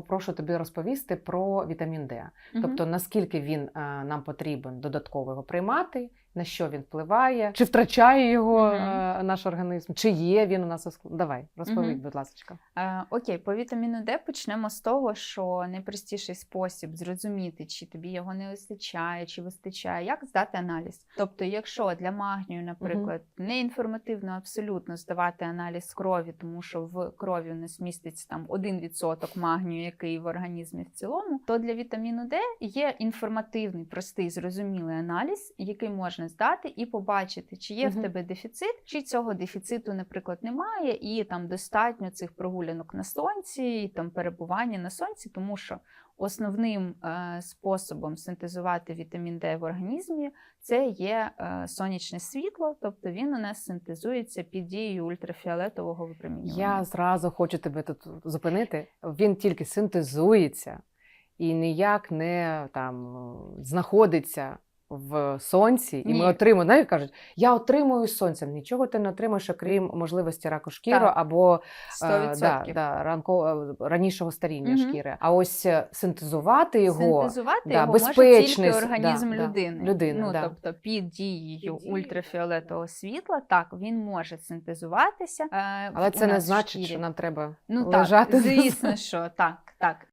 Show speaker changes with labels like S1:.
S1: попрошу тобі розповісти про вітамін Д. Тобто наскільки він е, нам потрібен додатково його приймати, на що він впливає, чи втрачає його
S2: Мгм.
S1: е, наш організм, чи є він у нас Давай, розповідь,
S2: Мгм.
S1: будь ласка.
S2: Е, окей, по вітаміну Д почнемо з того, що найпростіший спосіб зрозуміти, чи тобі його не вистачає, чи вистачає, як здати аналіз. Тобто, якщо для магнію, наприклад, не інформативно абсолютно здавати аналіз крові, тому що в крові у нас міститься там 1% магнію, який в організмі в цілому, то для вітаміну Д є інформативний, простий, зрозумілий аналіз, який можна здати і побачити, чи є в тебе дефіцит, чи цього дефіциту, наприклад, немає, і там достатньо цих прогулянок на сонці, і там перебування на сонці, тому що основним е, способом синтезувати вітамін Д в організмі це є е, сонячне світло, тобто він у нас синтезується під дією ультрафіолетового випромінювання.
S1: Я зразу хочу тебе тут зупинити. Він тільки синтезується і ніяк не там знаходиться в сонці, і
S2: Ні.
S1: ми отримуємо. Знаєш, кажуть, я отримую сонцем. Нічого ти не отримуєш, окрім можливості раку шкіри
S2: Так.
S1: або е,
S2: 100%.
S1: да, да, ранко, е, ранішого старіння
S2: Мгм.
S1: шкіри. А ось е, синтезувати його.
S2: Синтезувати
S1: да,
S2: його може
S1: безпечний
S2: тільки організм
S1: да, да,
S2: людини.
S1: людини,
S2: ну,
S1: да.
S2: Тобто під дією
S1: Під дією.
S2: ультрафіолетового світла, так, він може синтезуватися. е,
S1: Але це не значить,
S2: шкірі.
S1: що нам треба
S2: Ну
S1: лежати.
S2: так, звісно, що так, так.